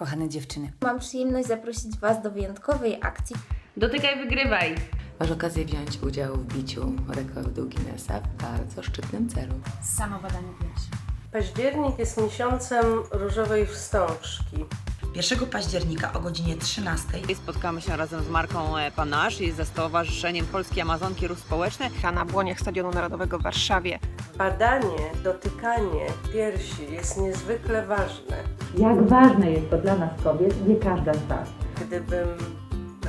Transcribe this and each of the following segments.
Kochane dziewczyny, Mam przyjemność zaprosić Was do wyjątkowej akcji. Dotykaj, wygrywaj! masz okazję wziąć udział w biciu rekordu Guinnessa w bardzo szczytnym celu. Samo badanie piersi. Październik jest miesiącem różowej wstążki. 1 października o godzinie 13 Spotkamy się razem z marką e, Panache i ze Stowarzyszeniem Polskiej Amazonki Ruch Społeczny. na błoniach Stadionu Narodowego w Warszawie. Badanie, dotykanie piersi jest niezwykle ważne. Jak ważne jest to dla nas kobiet, wie każda z Was. Gdybym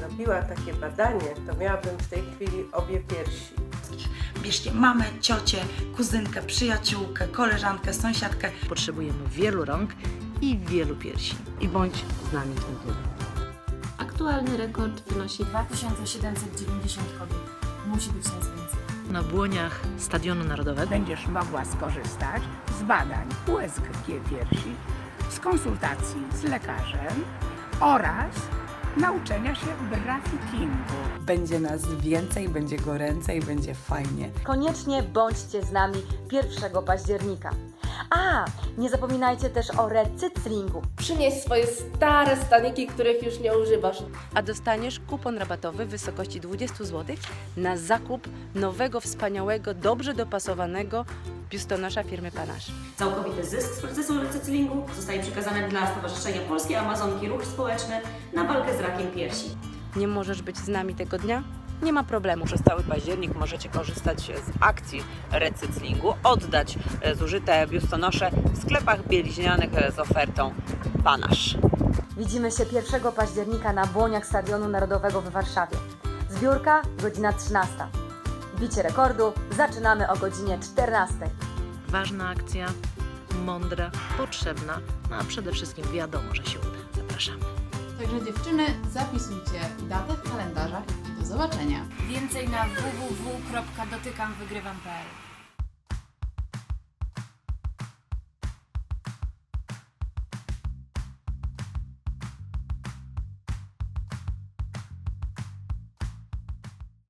robiła takie badanie, to miałabym w tej chwili obie piersi. bierzcie mamę, ciocię, kuzynkę, przyjaciółkę, koleżankę, sąsiadkę. Potrzebujemy wielu rąk i wielu piersi. I bądź z nami w tym klubie. Aktualny rekord wynosi 2790 kobiet. Musi być nas więcej. Na błoniach Stadionu Narodowego Będziesz mogła skorzystać z badań USG piersi, z konsultacji z lekarzem oraz nauczenia się brafittingu. Będzie nas więcej, będzie goręcej, będzie fajnie. Koniecznie bądźcie z nami 1 października. A, nie zapominajcie też o recyklingu. Przynieś swoje stare staniki, których już nie używasz. A dostaniesz kupon rabatowy w wysokości 20 zł na zakup nowego, wspaniałego, dobrze dopasowanego biustonosza firmy Panache. Całkowity zysk z procesu recyklingu zostaje przekazany dla Stowarzyszenia Polskiej Amazonki Ruch Społeczny na walkę z rakiem piersi. Nie możesz być z nami tego dnia? Nie ma problemu. Przez cały październik możecie korzystać z akcji recyklingu, oddać e, zużyte biustonosze w sklepach bieliźnianych e, z ofertą Panache. Widzimy się 1 października na błoniach Stadionu Narodowego w Warszawie. Zbiórka godzina 13. Bicie rekordu zaczynamy o godzinie 14. ważna akcja, mądra, potrzebna, no a przede wszystkim wiadomo, że się uda. Zapraszamy. Także dziewczyny, zapisujcie datę zobaczenia. Więcej na www.dotykamwygrywam.pl